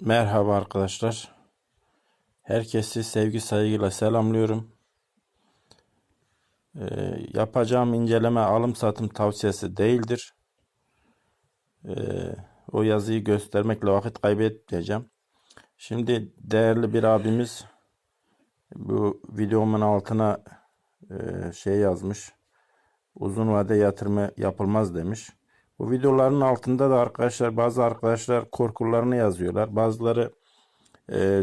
Merhaba arkadaşlar. Herkesi sevgi saygıyla selamlıyorum. Ee, yapacağım inceleme alım satım tavsiyesi değildir. Ee, o yazıyı göstermekle vakit kaybetmeyeceğim. Şimdi değerli bir abimiz bu videomun altına e, şey yazmış. Uzun vade yatırımı yapılmaz demiş. Bu videoların altında da arkadaşlar bazı arkadaşlar korkularını yazıyorlar. Bazıları e,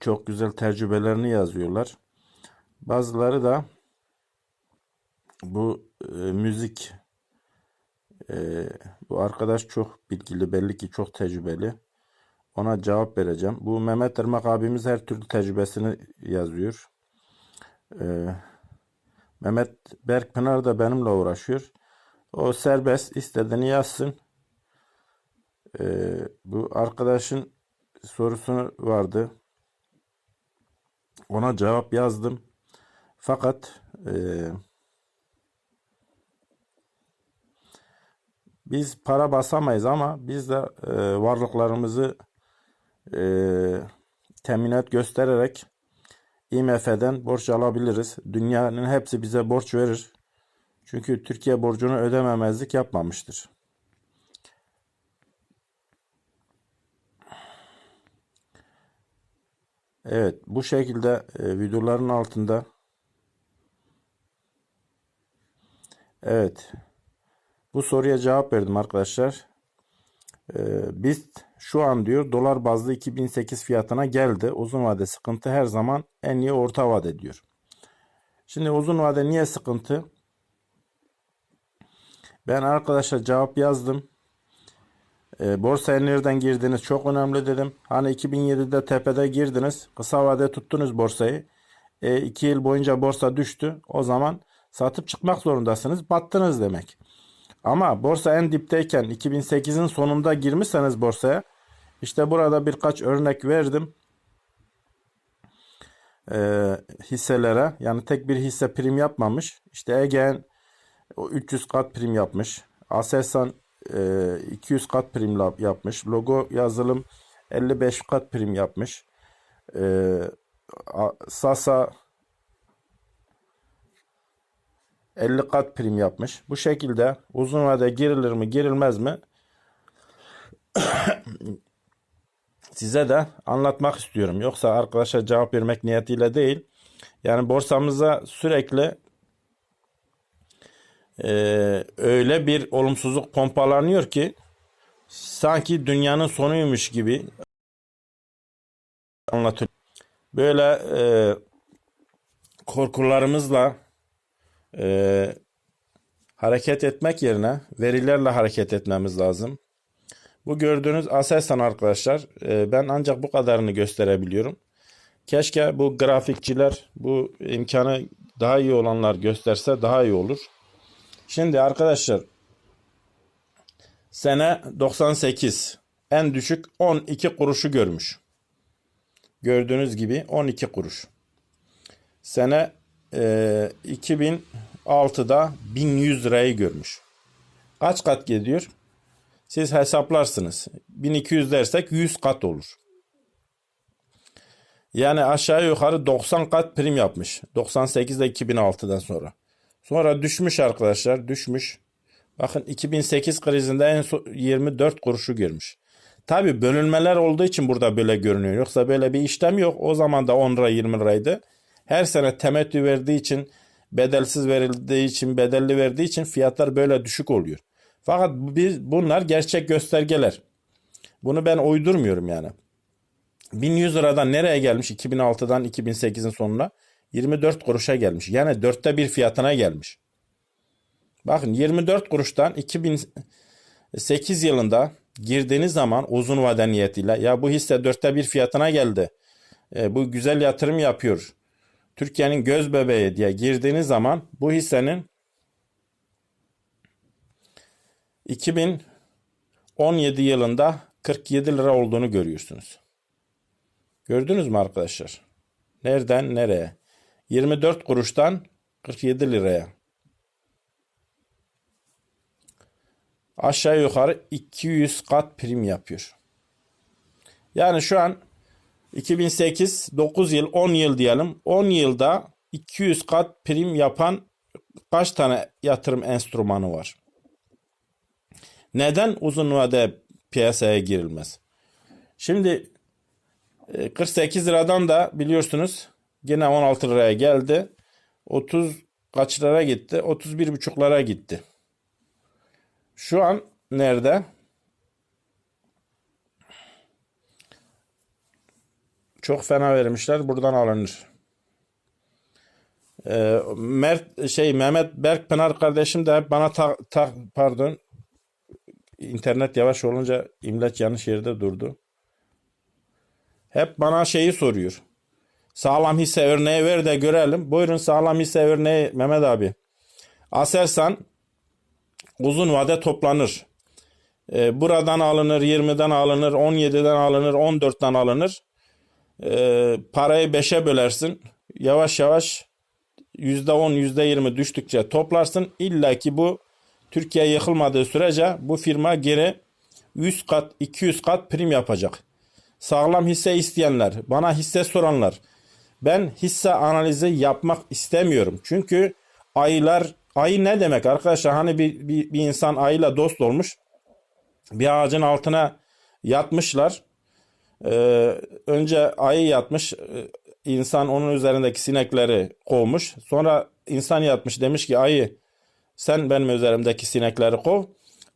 çok güzel tecrübelerini yazıyorlar. Bazıları da bu e, müzik e, bu arkadaş çok bilgili belli ki çok tecrübeli. Ona cevap vereceğim. Bu Mehmet Irmak abimiz her türlü tecrübesini yazıyor. E, Mehmet Berkpınar da benimle uğraşıyor. O serbest istediğini yazsın. Ee, bu arkadaşın sorusunu vardı. Ona cevap yazdım. Fakat e, biz para basamayız ama biz de e, varlıklarımızı e, teminat göstererek IMF'den borç alabiliriz. Dünyanın hepsi bize borç verir. Çünkü Türkiye borcunu ödememezlik yapmamıştır. Evet, bu şekilde e, videoların altında Evet. Bu soruya cevap verdim arkadaşlar. Ee, biz şu an diyor dolar bazlı 2008 fiyatına geldi. Uzun vade sıkıntı her zaman en iyi orta vade diyor. Şimdi uzun vade niye sıkıntı? Ben arkadaşa cevap yazdım. E, borsaya nereden girdiniz çok önemli dedim. Hani 2007'de tepede girdiniz. Kısa vade tuttunuz borsayı. 2 e, yıl boyunca borsa düştü. O zaman satıp çıkmak zorundasınız. Battınız demek. Ama borsa en dipteyken 2008'in sonunda girmişseniz borsaya işte burada birkaç örnek verdim. E, hisselere yani tek bir hisse prim yapmamış. İşte Ege'nin o 300 kat prim yapmış. Aselsan e, 200 kat prim yapmış. Logo yazılım 55 kat prim yapmış. E, Sasa 50 kat prim yapmış. Bu şekilde uzun vade girilir mi girilmez mi? Size de anlatmak istiyorum. Yoksa arkadaşa cevap vermek niyetiyle değil. Yani borsamıza sürekli e, öyle bir olumsuzluk pompalanıyor ki sanki dünyanın sonuymuş gibi anlatıyor. Böyle e, korkularımızla e, hareket etmek yerine verilerle hareket etmemiz lazım. Bu gördüğünüz Aselsan arkadaşlar. E, ben ancak bu kadarını gösterebiliyorum. Keşke bu grafikçiler bu imkanı daha iyi olanlar gösterse daha iyi olur. Şimdi arkadaşlar sene 98 en düşük 12 kuruşu görmüş. Gördüğünüz gibi 12 kuruş. Sene e, 2006'da 1100 lirayı görmüş. Kaç kat gidiyor? Siz hesaplarsınız. 1200 dersek 100 kat olur. Yani aşağı yukarı 90 kat prim yapmış. 98'de 2006'dan sonra. Sonra düşmüş arkadaşlar düşmüş. Bakın 2008 krizinde en son 24 kuruşu görmüş. Tabi bölünmeler olduğu için burada böyle görünüyor. Yoksa böyle bir işlem yok. O zaman da 10 lira 20 liraydı. Her sene temettü verdiği için bedelsiz verildiği için bedelli verdiği için fiyatlar böyle düşük oluyor. Fakat biz bunlar gerçek göstergeler. Bunu ben uydurmuyorum yani. 1100 liradan nereye gelmiş 2006'dan 2008'in sonuna? 24 kuruşa gelmiş. Yani dörtte bir fiyatına gelmiş. Bakın 24 kuruştan 2008 yılında girdiğiniz zaman uzun vade niyetiyle ya bu hisse dörtte bir fiyatına geldi. E, bu güzel yatırım yapıyor. Türkiye'nin göz bebeği diye girdiğiniz zaman bu hissenin 2017 yılında 47 lira olduğunu görüyorsunuz. Gördünüz mü arkadaşlar? Nereden nereye? 24 kuruştan 47 liraya. Aşağı yukarı 200 kat prim yapıyor. Yani şu an 2008 9 yıl 10 yıl diyelim. 10 yılda 200 kat prim yapan kaç tane yatırım enstrümanı var? Neden uzun vade piyasaya girilmez? Şimdi e, 48 liradan da biliyorsunuz yine 16 liraya geldi. 30 kaç lira gitti? 31 buçuklara gitti. Şu an nerede? Çok fena vermişler. Buradan alınır. Ee, Mert şey Mehmet Berkpınar kardeşim de hep bana ta, ta- pardon internet yavaş olunca imleç yanlış yerde durdu. Hep bana şeyi soruyor. Sağlam hisse örneği ver de görelim. Buyurun sağlam hisse örneği Mehmet abi. Aselsan uzun vade toplanır. Ee, buradan alınır, 20'den alınır, 17'den alınır, 14'ten alınır. Ee, parayı 5'e bölersin. Yavaş yavaş %10, %20 düştükçe toplarsın. İlla ki bu Türkiye yıkılmadığı sürece bu firma geri 100 kat, 200 kat prim yapacak. Sağlam hisse isteyenler, bana hisse soranlar. Ben hisse analizi yapmak istemiyorum. Çünkü aylar, ayı ne demek arkadaşlar? Hani bir, bir, bir insan ayıyla dost olmuş. Bir ağacın altına yatmışlar. Ee, önce ayı yatmış. Ee, insan onun üzerindeki sinekleri kovmuş. Sonra insan yatmış demiş ki ayı sen benim üzerimdeki sinekleri kov.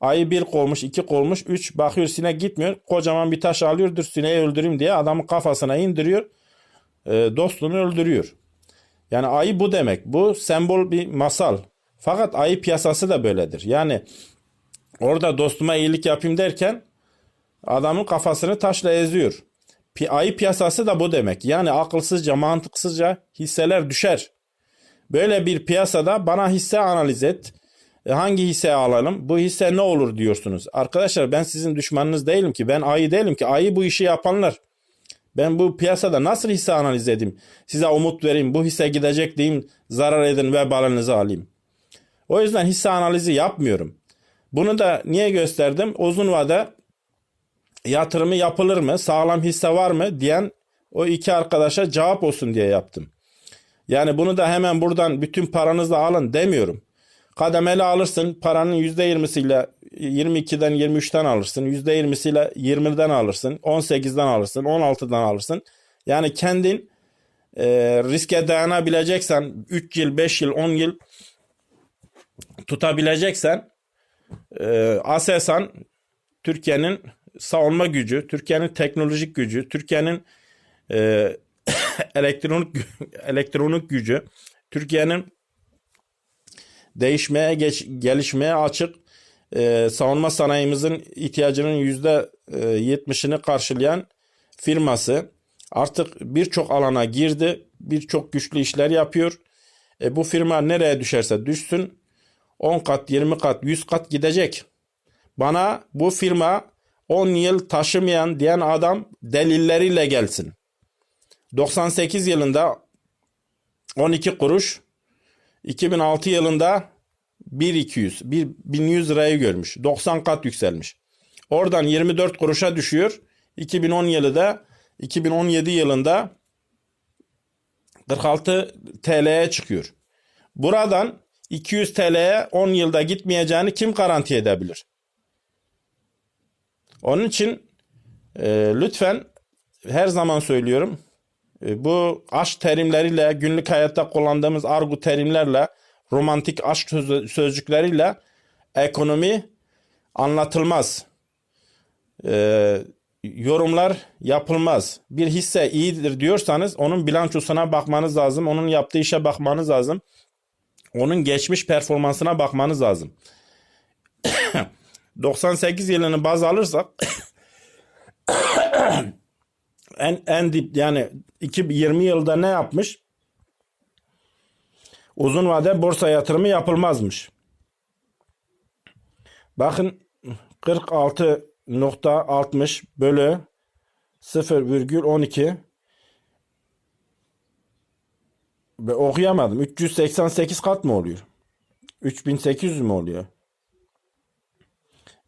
Ayı bir kovmuş, iki kovmuş, üç bakıyor sinek gitmiyor. Kocaman bir taş alıyor, dur sineği öldüreyim diye adamın kafasına indiriyor. Ee, dostunu öldürüyor. Yani ayı bu demek. Bu sembol bir masal. Fakat ayı piyasası da böyledir. Yani orada dostuma iyilik yapayım derken adamın kafasını taşla eziyor. Ayı piyasası da bu demek. Yani akılsızca, mantıksızca hisseler düşer. Böyle bir piyasada bana hisse analiz et. E, Hangi hisse alalım? Bu hisse ne olur diyorsunuz. Arkadaşlar ben sizin düşmanınız değilim ki. Ben ayı değilim ki. Ayı bu işi yapanlar. Ben bu piyasada nasıl hisse analiz edeyim? Size umut vereyim. Bu hisse gidecek diyeyim. Zarar edin ve balınızı alayım. O yüzden hisse analizi yapmıyorum. Bunu da niye gösterdim? Uzun vade yatırımı yapılır mı? Sağlam hisse var mı? diyen o iki arkadaşa cevap olsun diye yaptım. Yani bunu da hemen buradan bütün paranızla alın demiyorum. Kademeli alırsın paranın %20'siyle 22'den 23'ten alırsın. %20'siyle 20'den alırsın. 18'den alırsın. 16'dan alırsın. Yani kendin e, riske dayanabileceksen 3 yıl, 5 yıl, 10 yıl tutabileceksen e, Aselsan Türkiye'nin savunma gücü, Türkiye'nin teknolojik gücü, Türkiye'nin e, elektronik elektronik gücü, Türkiye'nin değişmeye geç, gelişmeye açık e, savunma sanayimizin ihtiyacının yüzde e, yetmişini karşılayan firması artık birçok alana girdi, birçok güçlü işler yapıyor. E, bu firma nereye düşerse düşsün 10 kat, 20 kat, 100 kat gidecek. Bana bu firma 10 yıl taşımayan diyen adam delilleriyle gelsin. 98 yılında 12 kuruş, 2006 yılında 1200, 1100 lirayı görmüş. 90 kat yükselmiş. Oradan 24 kuruşa düşüyor. 2010 yılında 2017 yılında 46 TL'ye çıkıyor. Buradan 200 TL'ye 10 yılda gitmeyeceğini kim garanti edebilir? Onun için e, lütfen her zaman söylüyorum e, bu aşk terimleriyle günlük hayatta kullandığımız argu terimlerle romantik aşk söz- sözcükleriyle ekonomi anlatılmaz. E, yorumlar yapılmaz. Bir hisse iyidir diyorsanız onun bilançosuna bakmanız lazım. Onun yaptığı işe bakmanız lazım. Onun geçmiş performansına bakmanız lazım. 98 yılını baz alırsak en en dip yani 2020 yılda ne yapmış? Uzun vade borsa yatırımı yapılmazmış. Bakın 46.60 bölü 0,12 ve okuyamadım. 388 kat mı oluyor? 3800 mü oluyor?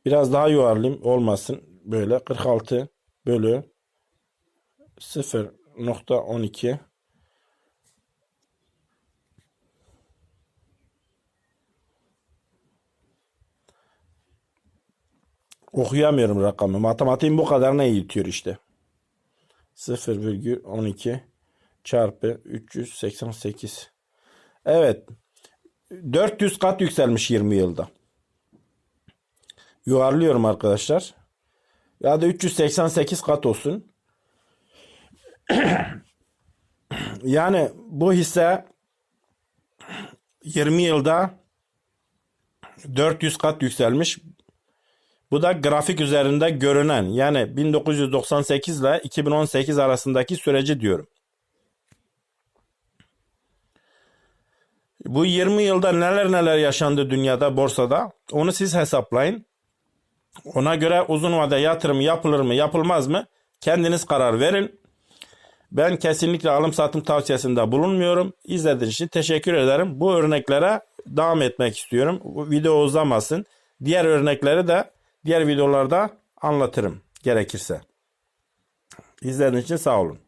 Biraz daha yuvarlayayım olmasın. Böyle 46 bölü 0.12 Okuyamıyorum rakamı. Matematiğim bu kadarına eğitiyor işte. 0,12 çarpı 388. Evet. 400 kat yükselmiş 20 yılda. Yuvarlıyorum arkadaşlar. Ya da 388 kat olsun. yani bu hisse 20 yılda 400 kat yükselmiş. Bu da grafik üzerinde görünen yani 1998 ile 2018 arasındaki süreci diyorum. Bu 20 yılda neler neler yaşandı dünyada borsada onu siz hesaplayın. Ona göre uzun vade yatırım yapılır mı yapılmaz mı kendiniz karar verin. Ben kesinlikle alım satım tavsiyesinde bulunmuyorum. İzlediğiniz için teşekkür ederim. Bu örneklere devam etmek istiyorum. Bu video uzamasın. Diğer örnekleri de diğer videolarda anlatırım gerekirse. İzlediğiniz için sağ olun.